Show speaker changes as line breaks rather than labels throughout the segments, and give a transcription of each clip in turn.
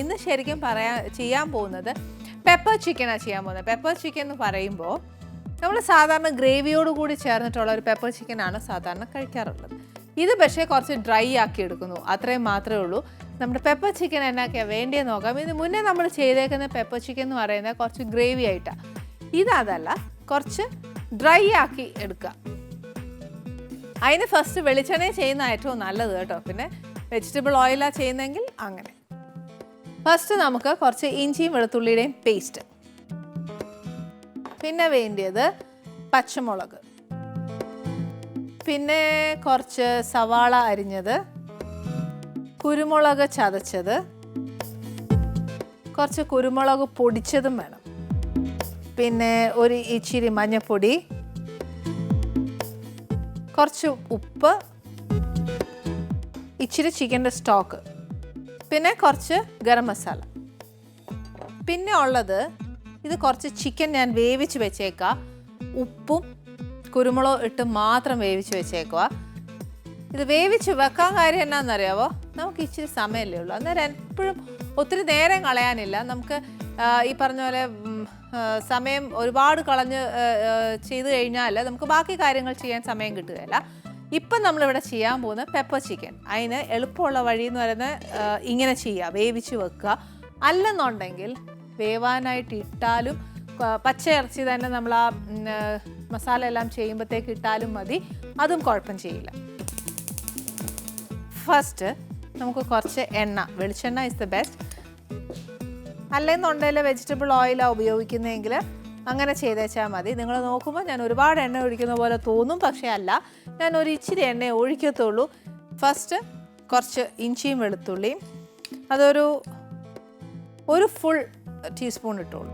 ഇന്ന് ശരിക്കും പറയാ ചെയ്യാൻ പോകുന്നത് പെപ്പർ ചിക്കനാണ് ചെയ്യാൻ പോകുന്നത്. പെപ്പർ ചിക്കൻ എന്ന് പറയുമ്പോൾ നമ്മൾ സാധാരണ ഗ്രേവിയോട് കൂടി ചേർന്നിട്ടുള്ള ഒരു പെപ്പർ ചിക്കനാണ് സാധാരണ കഴിക്കാറുള്ളത്. ഇത് പക്ഷേ കുറച്ച് ഡ്രൈ ആക്കി എടുക്കുന്നു. അത്രയും മാത്രമേ ഉള്ളൂ. നമ്മുടെ പെപ്പർ ചിക്കൻ എന്നാക്കിയാൽ വേണ്ടിയെന്ന് നോക്കാം. ഇത് മുന്നേ നമ്മൾ ചെയ്തേക്കുന്ന പെപ്പർ ചിക്കൻ എന്ന് പറയുന്നത് കുറച്ച് ഗ്രേവി ആയിട്ടാണ് ഇതതല്ല കുറച്ച് ഡ്രൈ ആക്കി എടുക്കുക. അതിന് ഫസ്റ്റ് വെളിച്ചെണ്ണ ചെയ്യുന്ന ഏറ്റവും നല്ലത് കേട്ടോ. പിന്നെ വെജിറ്റബിൾ ഓയിലാണ് ചെയ്യുന്നതെങ്കിൽ അങ്ങനെ. ഫസ്റ്റ് നമുക്ക് കുറച്ച് ഇഞ്ചിയും വെളുത്തുള്ളിയുടെയും പേസ്റ്റ് പിന്നെ വേണ്ടിയത് പച്ചമുളക്. പിന്നെ കുറച്ച് സവാള അരിഞ്ഞത് കുരുമുളക് ചതച്ചത് കുറച്ച് കുരുമുളക് പൊടിച്ചതും വേണം. പിന്നെ ഒരു ഇച്ചിരി മഞ്ഞപ്പൊടി കുറച്ച് ഉപ്പ് ഇച്ചിരി ചിക്കന്റെ സ്റ്റോക്ക് പിന്നെ കുറച്ച് ഗരം മസാല. പിന്നെ ഉള്ളത് ഇത് കുറച്ച് ചിക്കൻ ഞാൻ വേവിച്ച് വെച്ചേക്കുക ഉപ്പും കുരുമുളകും ഇട്ട് മാത്രം വേവിച്ച് വെച്ചേക്കുക ഇത് വേവിച്ച് വെക്കാൻ കാര്യം എന്നാണെന്നറിയാവോ നമുക്ക് ഇച്ചിരി സമയമല്ലേ ഉള്ളൂ. അന്നേരം എപ്പോഴും ഒത്തിരി നേരം കളയാനില്ല. നമുക്ക് ഈ പറഞ്ഞ പോലെ സമയം ഒരുപാട് കളഞ്ഞ് ചെയ്ത് കഴിഞ്ഞാൽ നമുക്ക് ബാക്കി കാര്യങ്ങൾ ചെയ്യാൻ സമയം കിട്ടുകയില്ല. ഇപ്പം നമ്മളിവിടെ ചെയ്യാൻ പോകുന്ന പെപ്പർ ചിക്കൻ അതിന് എളുപ്പമുള്ള വഴി എന്ന് പറയുന്നത് ഇങ്ങനെ ചെയ്യുക. വേവിച്ച് വെക്കുക. അല്ലെന്നുണ്ടെങ്കിൽ വേവാനായിട്ട് ഇട്ടാലും പച്ച ഇറച്ചി തന്നെ നമ്മൾ ആ, മസാല എല്ലാം ചെയ്യുമ്പോഴത്തേക്ക് ഇട്ടാലും മതി. അതും കുഴപ്പം ചെയ്യില്ല. ഫസ്റ്റ് നമുക്ക് കുറച്ച് എണ്ണ. വെളിച്ചെണ്ണ ഇസ് ദ ബെസ്റ്റ് അല്ലെന്നുണ്ടെങ്കിൽ വെജിറ്റബിൾ ഓയിലാണ് ഉപയോഗിക്കുന്നതെങ്കിൽ അങ്ങനെ ചെയ്തേച്ചാൽ മതി. നിങ്ങൾ നോക്കുമ്പോൾ ഞാൻ ഒരുപാട് എണ്ണ ഒഴിക്കുന്ന പോലെ തോന്നും പക്ഷേ അല്ല. ഞാൻ ഒരു ഇച്ചിരി എണ്ണ ഒഴിക്കത്തുള്ളൂ. ഫസ്റ്റ് കുറച്ച് ഇഞ്ചിയും വെളുത്തുള്ളിയും. അതൊരു ഒരു ഫുൾ ടീസ്പൂൺ ഇട്ടോളൂ.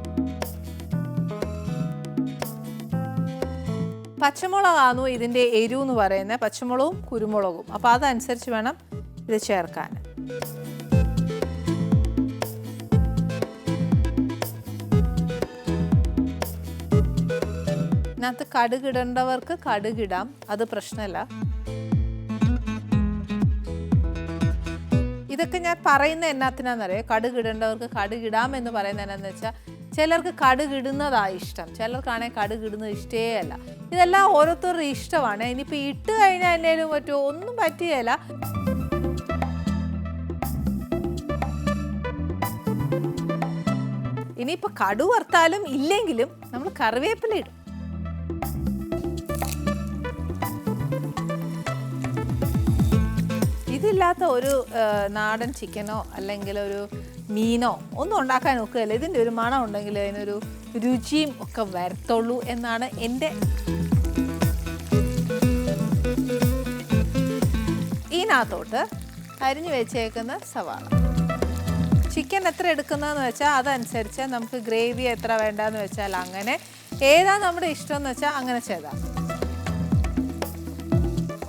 പച്ചമുളകാണു ഇതിന്റെ എരിവ് എന്ന് പറയുന്നത്? പച്ചമുളകും കുരുമുളകും. അപ്പോൾ അതനുസരിച്ച് വേണം ഇത് ചേർക്കാൻ. ഇതിനകത്ത് കടുകിടേണ്ടവർക്ക് കടുകിടാം. അത് പ്രശ്നമല്ല ഇതൊക്കെ ഞാൻ പറയുന്ന എന്നാത്തിനാണെന്നറിയാം കടുകിടേണ്ടവർക്ക് കടുകിടാം എന്ന് പറയുന്ന എന്നാന്ന് വെച്ചാൽ ചിലർക്ക് കടുകിടുന്നതാ ഇഷ്ടം. ചിലർക്കാണെങ്കിൽ കടുകിടുന്നത് ഇഷ്ടേ അല്ല. ഇതെല്ലാം ഓരോരുത്തരുടെ ഇഷ്ടമാണ്. ഇനിയിപ്പോൾ ഇട്ട് കഴിഞ്ഞാൽ എന്നേലും പറ്റുമോ ഒന്നും പറ്റുകയില്ല ഇനിയിപ്പോൾ കടു വറുത്താലും ഇല്ലെങ്കിലും നമ്മൾ കറിവേപ്പില ഇടും. ഇതില്ലാത്ത ഒരു നാടൻ ചിക്കനോ അല്ലെങ്കിൽ ഒരു മീനോ ഒന്നും ഉണ്ടാക്കാൻ ഒക്കുകയല്ല. ഇതിന്റെ ഒരു മണം ഉണ്ടെങ്കിൽ അതിനൊരു രുചിയും ഒക്കെ വരത്തുള്ളൂ എന്നാണ് എന്റെ ഇതിനകത്തോട്ട് അരിഞ്ഞു വെച്ചേക്കുന്ന സവാള. ചിക്കൻ എത്ര എടുക്കുന്നതെന്ന് വെച്ചാൽ അതനുസരിച്ച് നമുക്ക് ഗ്രേവി എത്ര വേണ്ടതെന്ന് വെച്ചാൽ അങ്ങനെ ഏതാ നമ്മുടെ ഇഷ്ടം എന്ന് വെച്ചാൽ അങ്ങനെ ചെയ്താൽ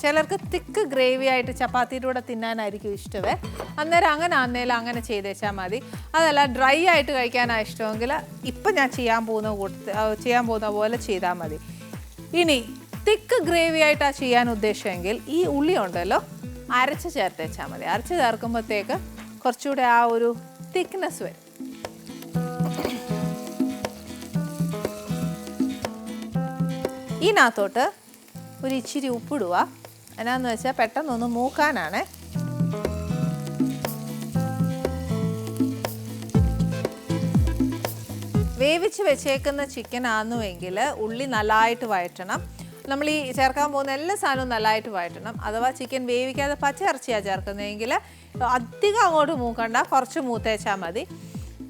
ചിലർക്ക് തിക്ക് ഗ്രേവി ആയിട്ട് ചപ്പാത്തിയുടെ കൂടെ തിന്നാനായിരിക്കും ഇഷ്ടമേ അന്നേരം അങ്ങനെ ആന്നേലും അങ്ങനെ ചെയ്തേച്ചാൽ മതി. അതല്ല ഡ്രൈ ആയിട്ട് കഴിക്കാനാണ് ഇഷ്ടമെങ്കിൽ ഇപ്പം ഞാൻ ചെയ്യാൻ പോകുന്ന കൂട്ട ചെയ്യാൻ പോകുന്ന പോലെ ചെയ്താൽ മതി. ഇനി തിക്ക് ഗ്രേവി ആയിട്ടാണ് ചെയ്യാൻ ഉദ്ദേശമെങ്കിൽ ഈ ഉള്ളി ഉണ്ടല്ലോ അരച്ച് ചേർത്തേച്ചാൽ മതി. അരച്ച് ചേർക്കുമ്പോഴത്തേക്ക് കുറച്ചുകൂടെ ആ ഒരു തിക്നെസ് വരും. ഇതിനകത്തോട്ട് ഒരു ഇച്ചിരി ഉപ്പിടുക. എന്നാന്ന് വെച്ചാൽ പെട്ടെന്നൊന്ന് മൂക്കാനാണ്. വേവിച്ച് വെച്ചേക്കുന്ന ചിക്കൻ ആണെന്നുവെങ്കിൽ ഉള്ളി നല്ലതായിട്ട് വഴറ്റണം. നമ്മൾ ഈ ചേർക്കാൻ പോകുന്ന എല്ലാ സാധനവും നല്ലതായിട്ട് വഴറ്റണം. അഥവാ ചിക്കൻ വേവിക്കാതെ പച്ച ഇറച്ചിയാണ് ചേർക്കുന്നതെങ്കിൽ അധികം അങ്ങോട്ട് മൂക്കണ്ട കുറച്ച് മൂത്തേച്ചാൽ മതി.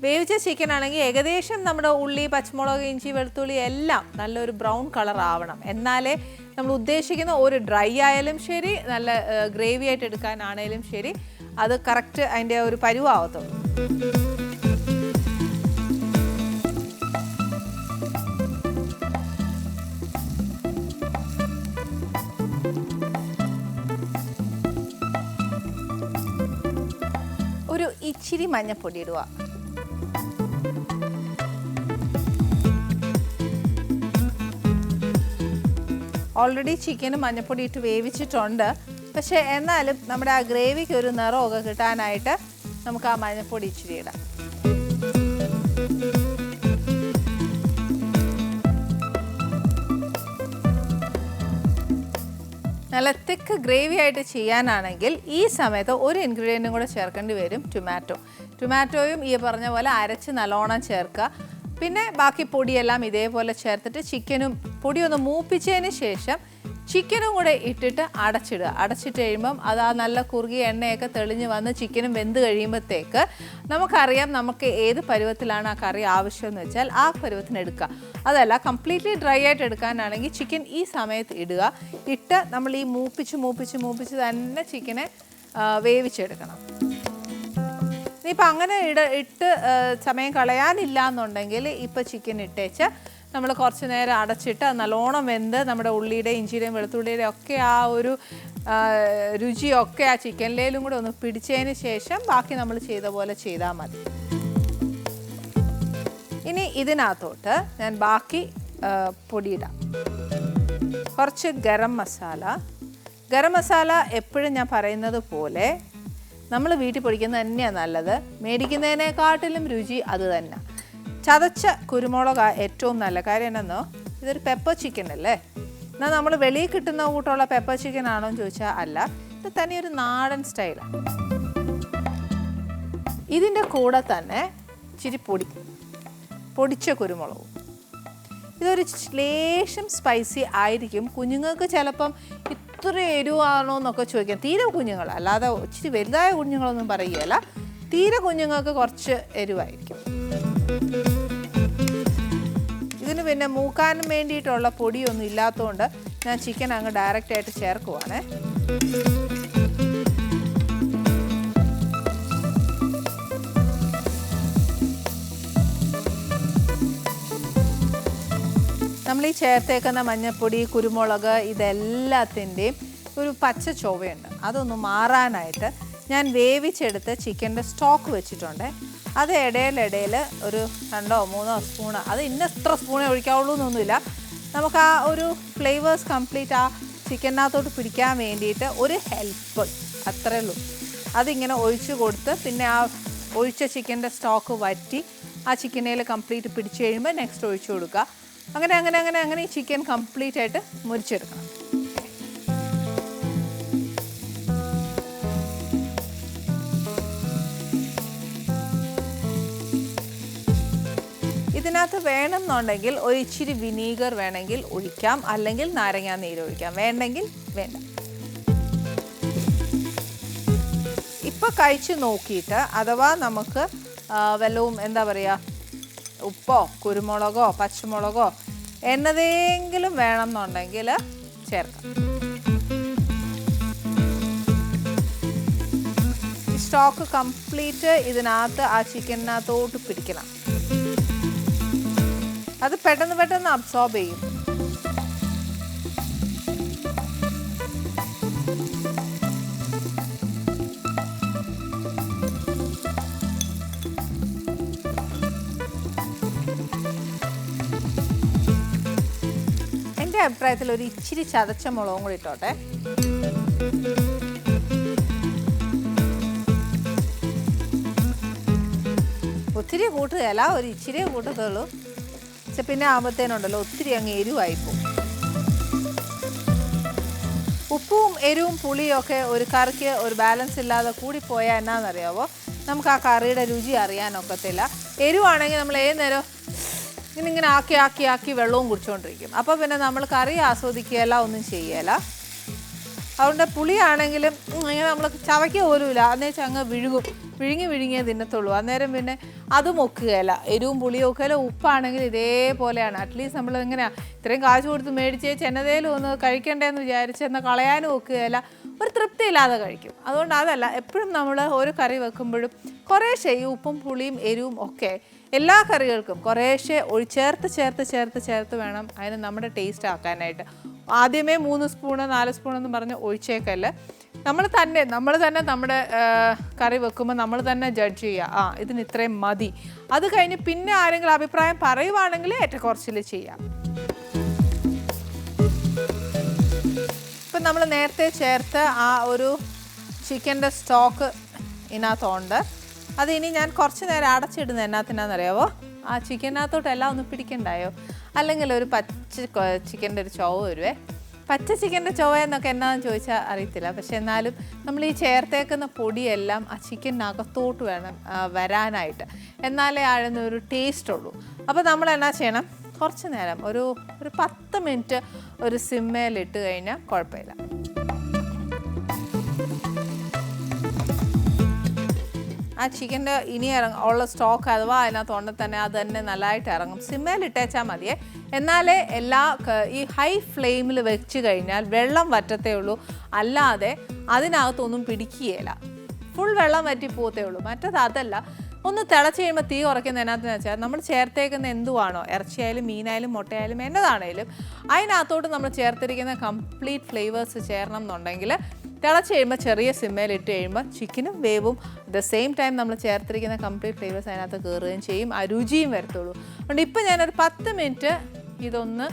വേവിച്ച ചിക്കൻ ആണെങ്കിൽ ഏകദേശം നമ്മുടെ ഉള്ളി പച്ചമുളക് ഇഞ്ചി വെളുത്തുള്ളി എല്ലാം നല്ലൊരു ബ്രൗൺ കളർ ആവണം. എന്നാലേ നമ്മൾ ഉദ്ദേശിക്കുന്ന ഒരു ഡ്രൈ ആയാലും ശരി നല്ല ഗ്രേവി ആയിട്ട് എടുക്കാനാണേലും ശരി അത് കറക്റ്റ് അതിന്റെ ഒരു പരുവാവത്തുള്ളൂ. ഒരു ഇച്ചിരി മഞ്ഞപ്പൊടി ഇടുക. ഓൾറെഡി ചിക്കനും മഞ്ഞപ്പൊടി ഇട്ട് വേവിച്ചിട്ടുണ്ട്. പക്ഷേ എന്നാലും നമ്മുടെ ആ ഗ്രേവിക്ക് ഒരു നിറമൊക്കെ കിട്ടാനായിട്ട് നമുക്ക് ആ മഞ്ഞൾപ്പൊടി ഇച്ചിരി ഇടാം. നല്ല തിക്ക് ഗ്രേവി ആയിട്ട് ചെയ്യാനാണെങ്കിൽ ഈ സമയത്ത് ഒരു ഇൻഗ്രീഡിയന്റും കൂടെ ചേർക്കേണ്ടി വരും ടൊമാറ്റോ ടൊമാറ്റോയും ഈ പറഞ്ഞ പോലെ അരച്ച് നല്ലോണം ചേർക്കുക. പിന്നെ ബാക്കി പൊടിയെല്ലാം ഇതേപോലെ ചേർത്തിട്ട് ചിക്കനും പൊടി ഒന്ന് മൂപ്പിച്ചതിന് ശേഷം ചിക്കനും കൂടെ ഇട്ടിട്ട് അടച്ചിടുക. അടച്ചിട്ട് കഴിയുമ്പം അത് ആ നല്ല കുറുകിയ എണ്ണയൊക്കെ തെളിഞ്ഞ് വന്ന് ചിക്കനും വെന്ത് കഴിയുമ്പോഴത്തേക്ക് നമുക്കറിയാം നമുക്ക് ഏത് പരുവത്തിലാണ് ആ കറി ആവശ്യമെന്ന് വെച്ചാൽ ആ പരുവത്തിന് എടുക്കുക. അതല്ല കംപ്ലീറ്റ്ലി ഡ്രൈ ആയിട്ട് എടുക്കാനാണെങ്കിൽ ചിക്കൻ ഈ സമയത്ത് ഇടുക. ഇട്ട് നമ്മൾ ഈ മൂപ്പിച്ച് മൂപ്പിച്ച് മൂപ്പിച്ച് തന്നെ ചിക്കനെ വേവിച്ചെടുക്കണം. ഇനിയിപ്പോൾ അങ്ങനെ ഇട ഇട്ട് സമയം കളയാനില്ല എന്നുണ്ടെങ്കിൽ ഇപ്പോൾ ചിക്കൻ ഇട്ടേച്ച് നമ്മൾ കുറച്ച് നേരം അടച്ചിട്ട് നല്ലോണം വെന്ത് നമ്മുടെ ഉള്ളിയുടെയും ഇഞ്ചിയുടെയും വെളുത്തുള്ളിയുടെയും ഒക്കെ ആ ഒരു രുചിയൊക്കെ ആ ചിക്കനിലേലും കൂടെ ഒന്ന് പിടിച്ചതിന് ശേഷം ബാക്കി നമ്മൾ ചെയ്ത പോലെ ചെയ്താൽ മതി. ഇനി ഇതിനകത്തോട്ട് ഞാൻ ബാക്കി പൊടിയിടാം. കുറച്ച് ഗരം മസാല. ഗരം മസാല എപ്പോഴും ഞാൻ പറയുന്നത് പോലെ നമ്മൾ വീട്ടിൽ പൊടിക്കുന്നത് തന്നെയാണ് നല്ലത്. മേടിക്കുന്നതിനെക്കാട്ടിലും രുചി അത് തന്നെ. ചതച്ച കുരുമുളക് ഏറ്റവും നല്ല കാര്യം എന്നോ ഇതൊരു പെപ്പർ ചിക്കൻ അല്ലേ? എന്നാൽ നമ്മൾ വെളിയിൽ കിട്ടുന്ന കൂട്ടമുള്ള പെപ്പർ ചിക്കൻ ആണോ എന്ന് ചോദിച്ചാൽ അല്ല. ഇത് തന്നെ ഒരു നാടൻ സ്റ്റൈലാണ് ഇതിന്റെ കൂടെ തന്നെ ഇച്ചിരി പൊടി. പൊടിച്ച കുരുമുളകും. ഇതൊരു ലേശം സ്പൈസി ആയിരിക്കും. കുഞ്ഞുങ്ങൾക്ക് ചിലപ്പം ഇത്ര എരിവാണോ എന്നൊക്കെ ചോദിക്കാം തീരെ കുഞ്ഞുങ്ങൾ അല്ലാതെ ഇച്ചിരി വലുതായ കുഞ്ഞുങ്ങളൊന്നും പറയുകയല്ല. തീരെ കുഞ്ഞുങ്ങൾക്ക് കുറച്ച് എരിവായിരിക്കും. ഇതിന് പിന്നെ മൂക്കാനും വേണ്ടിയിട്ടുള്ള പൊടിയൊന്നും ഇല്ലാത്തതുകൊണ്ട് ഞാൻ ചിക്കൻ അങ്ങ് ഡയറക്റ്റായിട്ട് ചേർക്കുവാണേ. നമ്മൾ ഈ ചേർത്തേക്കുന്ന മഞ്ഞൾപ്പൊടി കുരുമുളക് ഇതെല്ലാത്തിന്റെയും ഒരു പച്ച ചൊവ്വയുണ്ട്. അതൊന്ന് മാറാനായിട്ട് ഞാൻ വേവിച്ചെടുത്ത് ചിക്കന്റെ സ്റ്റോക്ക് വെച്ചിട്ടുണ്ട്. അത് ഇടയിലിടയിൽ ഒരു രണ്ടോ മൂന്നോ സ്പൂണ് അത് ഇന്ന എത്ര സ്പൂണേ ഒഴിക്കാവുള്ളൂ എന്നൊന്നുമില്ല. നമുക്ക് ആ ഒരു ഫ്ലേവേഴ്സ് കംപ്ലീറ്റ് ആ ചിക്കനകത്തോട്ട് പിടിക്കാൻ വേണ്ടിയിട്ട് ഒരു ഹെൽപ്പ് അത്രേ ഉള്ളൂ. അതിങ്ങനെ ഒഴിച്ച് കൊടുത്ത് പിന്നെ ആ ഒഴിച്ച ചിക്കന്റെ സ്റ്റോക്ക് വറ്റി ആ ചിക്കനയിൽ കംപ്ലീറ്റ് പിടിച്ച് കഴിയുമ്പോൾ നെക്സ്റ്റ് ഒഴിച്ചു കൊടുക്കുക. അങ്ങനെ അങ്ങനെ അങ്ങനെ അങ്ങനെ ഈ ചിക്കൻ കംപ്ലീറ്റ് ആയിട്ട് മുരിച്ചെടുക്കണം ഇതിനകത്ത് വേണമെന്നുണ്ടെങ്കിൽ ഒരു ഇച്ചിരി വിനീഗർ വേണമെങ്കിൽ ഒഴിക്കാം അല്ലെങ്കിൽ നാരങ്ങാ നീര് ഒഴിക്കാം. വേണ്ടെങ്കിൽ വേണ്ട. ഇപ്പൊ കഴിച്ചു നോക്കിയിട്ട് അഥവാ നമുക്ക് ആ, വല്ലവും എന്താ പറയുക ഉപ്പോ കുരുമുളകോ പച്ചമുളകോ എന്നതെങ്കിലും വേണമെന്നുണ്ടെങ്കിൽ ചേർക്കാം. ഈ സ്റ്റോക്ക് കംപ്ലീറ്റ് ഇതിനകത്ത് ആ ചിക്കനകത്തോട്ട് പിടിക്കണം. അത് പെട്ടെന്ന് പെട്ടെന്ന് അബ്സോർബ് ചെയ്യും. അഭിപ്രായത്തിൽ ഒരു ഇച്ചിരി ചതച്ച മുളകും കൂടി ഇട്ടോട്ടെ. ഒത്തിരി കൂട്ടുകയല്ല ഒരു ഇച്ചിരി കൂട്ടത്തുള്ളൂ പക്ഷെ പിന്നെ ആകുമ്പോഴത്തേനുണ്ടല്ലോ ഒത്തിരി അങ്ങ് എരിവായിപ്പോവും. ഉപ്പും എരിവും പുളിയും ഒക്കെ ഒരു കറിക്ക് ഒരു ബാലൻസ് ഇല്ലാതെ കൂടിപ്പോയാൽ എന്നാണെന്നറിയാവോ നമുക്ക് ആ കറിയുടെ രുചി അറിയാനൊക്കത്തില്ല എരിവാണെങ്കിൽ നമ്മൾ ഏത് നേരം ഇങ്ങനെ ഇങ്ങനെ ആക്കി ആക്കി ആക്കി വെള്ളവും കുടിച്ചുകൊണ്ടിരിക്കും അപ്പോൾ പിന്നെ നമ്മൾ കറി ആസ്വദിക്കുകയല്ല ഒന്നും ചെയ്യല. അതുകൊണ്ട് പുളിയാണെങ്കിലും ഇങ്ങനെ നമ്മൾ ചവയ്ക്കുക പോലുമില്ല. അന്നേരം അങ്ങ് വിഴുങ്ങും. വിഴുങ്ങി വിഴുങ്ങിയേ തിന്നത്തുള്ളൂ. അന്നേരം പിന്നെ അതും ഒക്കുകയില്ല. എരിവും പുളിയും ഒക്കെയല്ല. ഉപ്പാണെങ്കിൽ ഇതേപോലെയാണ്. അറ്റ്ലീസ്റ്റ് നമ്മൾ എങ്ങനെയാണ് ഇത്രയും കാശ് കൊടുത്ത് മേടിച്ച് ചെന്നതേലും ഒന്ന് കഴിക്കണ്ടേന്ന് വിചാരിച്ച് എന്നാൽ കളയാനും ഒക്കുകയില്ല. ഒരു തൃപ്തിയില്ലാതെ കഴിക്കും. അതുകൊണ്ട് അതല്ല എപ്പോഴും നമ്മൾ ഒരു കറി വെക്കുമ്പോഴും കുറേശ്ശേ ഈ ഉപ്പും പുളിയും എരിവും ഒക്കെ എല്ലാ കറികൾക്കും കുറേശ്ശെ ഒഴി ചേർത്ത് ചേർത്ത് ചേർത്ത് ചേർത്ത് വേണം അതിന് നമ്മുടെ ടേസ്റ്റ് ആക്കാനായിട്ട്. ആദ്യമേ മൂന്ന് സ്പൂണ് നാല് സ്പൂൺ എന്ന് പറഞ്ഞ് ഒഴിച്ചേക്കല്ല. നമ്മൾ തന്നെ നമ്മൾ തന്നെ നമ്മുടെ കറി വെക്കുമ്പോൾ നമ്മൾ തന്നെ ജഡ്ജ് ചെയ്യുക ആ ഇതിന് ഇത്രയും മതി. അത് കഴിഞ്ഞ് പിന്നെ ആരെങ്കിലും അഭിപ്രായം പറയുവാണെങ്കിൽ ഏറ്റക്കുറച്ചിൽ ചെയ്യാം. ഇപ്പം നമ്മൾ നേരത്തെ ചേർത്ത് ആ ഒരു ചിക്കന്റെ സ്റ്റോക്ക് ഇതിനകത്തുണ്ട്. അത് ഇനി ഞാൻ കുറച്ച് നേരം അടച്ചിടുന്നത് എന്നാത്തിനാണെന്നറിയാവോ ആ ചിക്കനകത്തോട്ട് എല്ലാം ഒന്ന് പിടിക്കണ്ടായോ? അല്ലെങ്കിൽ ഒരു പച്ച ചിക്കന്റെ ഒരു ചോവ വരുവേ? പച്ച ചിക്കന്റെ ചോവ എന്നൊക്കെ എന്നാന്ന് ചോദിച്ചാൽ അറിയത്തില്ല. പക്ഷെ എന്നാലും നമ്മൾ ഈ ചേർത്തേക്കുന്ന പൊടിയെല്ലാം ആ ചിക്കനകത്തോട്ട് വേണം വരാനായിട്ട്. എന്നാലേ ആഴുന്ന ഒരു ടേസ്റ്റ് ഉള്ളൂ അപ്പോൾ നമ്മൾ എന്നാ ചെയ്യണം? കുറച്ച് നേരം ഒരു ഒരു പത്ത് മിനിറ്റ് ഒരു സിമ്മയിലിട്ട് കഴിഞ്ഞാൽ കുഴപ്പമില്ല. ആ ചിക്കന്റെ ഇനി ഇറങ്ങ ഉള്ള സ്റ്റോക്ക് അഥവാ അതിനകത്ത് ഉണ്ടെങ്കിൽ തന്നെ അത് തന്നെ നല്ലതായിട്ട് ഇറങ്ങും. സിമ്മയിൽ ഇട്ടേച്ചാൽ മതിയേ. എന്നാലേ എല്ലാ ഈ ഹൈ ഫ്ലെയിമിൽ വെച്ച് കഴിഞ്ഞാൽ വെള്ളം വറ്റത്തേ ഉള്ളൂ. അല്ലാതെ അതിനകത്തൊന്നും പിടിക്കുകയില്ല. ഫുൾ വെള്ളം വറ്റി പോകത്തേ ഉള്ളൂ. മറ്റത് അതല്ല. ഒന്ന് തിളച്ച് കഴിയുമ്പോൾ തീ കുറയ്ക്കുന്ന എന്നാന്ന് വെച്ചാൽ നമ്മൾ ചേർത്തേക്കുന്ന എന്തുവാണോ? ഇറച്ചിയായാലും മീനായാലും മുട്ടയായാലും എന്നതാണേലും അതിനകത്തോട്ട് നമ്മൾ ചേർത്തിരിക്കുന്ന കംപ്ലീറ്റ് ഫ്ലേവേഴ്സ് ചേരണം എന്നുണ്ടെങ്കിൽ തിളച്ച് കഴിയുമ്പോൾ ചെറിയ സിമ്മയിലിട്ട് കഴിയുമ്പോൾ ചിക്കനും വേവും. ദ സെയിം ടൈം നമ്മൾ ചേർത്തിരിക്കുന്ന കംപ്ലീറ്റ് ഫ്ലേവേഴ്സ് അതിനകത്ത് കയറുകയും ചെയ്യും. ആ രുചിയും വരത്തുള്ളൂ. അതുകൊണ്ട് ഇപ്പം ഞാനൊരു പത്ത് മിനിറ്റ് ഇതൊന്ന്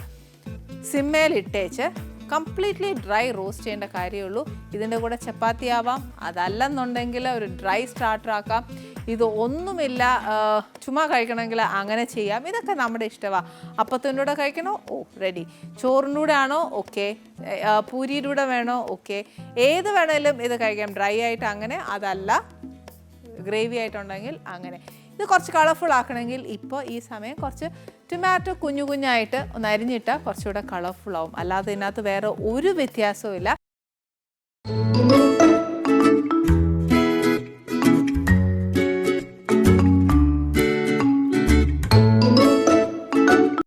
സിമ്മയിൽ ഇട്ടേച്ച് കംപ്ലീറ്റ്ലി ഡ്രൈ റോസ്റ്റ് ചെയ്യേണ്ട കാര്യമുള്ളൂ. ഇതിന്റെ കൂടെ ചപ്പാത്തി ആവാം. അതല്ലെന്നുണ്ടെങ്കിൽ ഒരു ഡ്രൈ സ്റ്റാർട്ടർ ആക്കാം. ഇത് ഒന്നുമില്ല ചുമ്മാ കഴിക്കണമെങ്കിൽ അങ്ങനെ ചെയ്യാം. ഇതൊക്കെ നമ്മുടെ ഇഷ്ടമാണ് അപ്പത്തിന്റെ കൂടെ കഴിക്കണോ? ഓ റെഡി ചോറിന്റെ ആണോ? ഓക്കെ പൂരിയുടെ കൂടെ വേണോ? ഓക്കെ ഏത് വേണേലും ഇത് കഴിക്കാം. ഡ്രൈ ആയിട്ട് അങ്ങനെ അതല്ല ഗ്രേവി ആയിട്ടുണ്ടെങ്കിൽ അങ്ങനെ. ഇത് കുറച്ച് കളർഫുൾ ആക്കണമെങ്കിൽ ഇപ്പോൾ ഈ സമയം കുറച്ച് ടൊമാറ്റോ കുഞ്ഞു കുഞ്ഞായിട്ട് ഒന്ന് അരിഞ്ഞിട്ടാൽ കുറച്ചുകൂടെ കളർഫുൾ ആവും. അല്ലാതെ ഇതിനകത്ത് വേറെ ഒരു വ്യത്യാസവും ഇല്ല.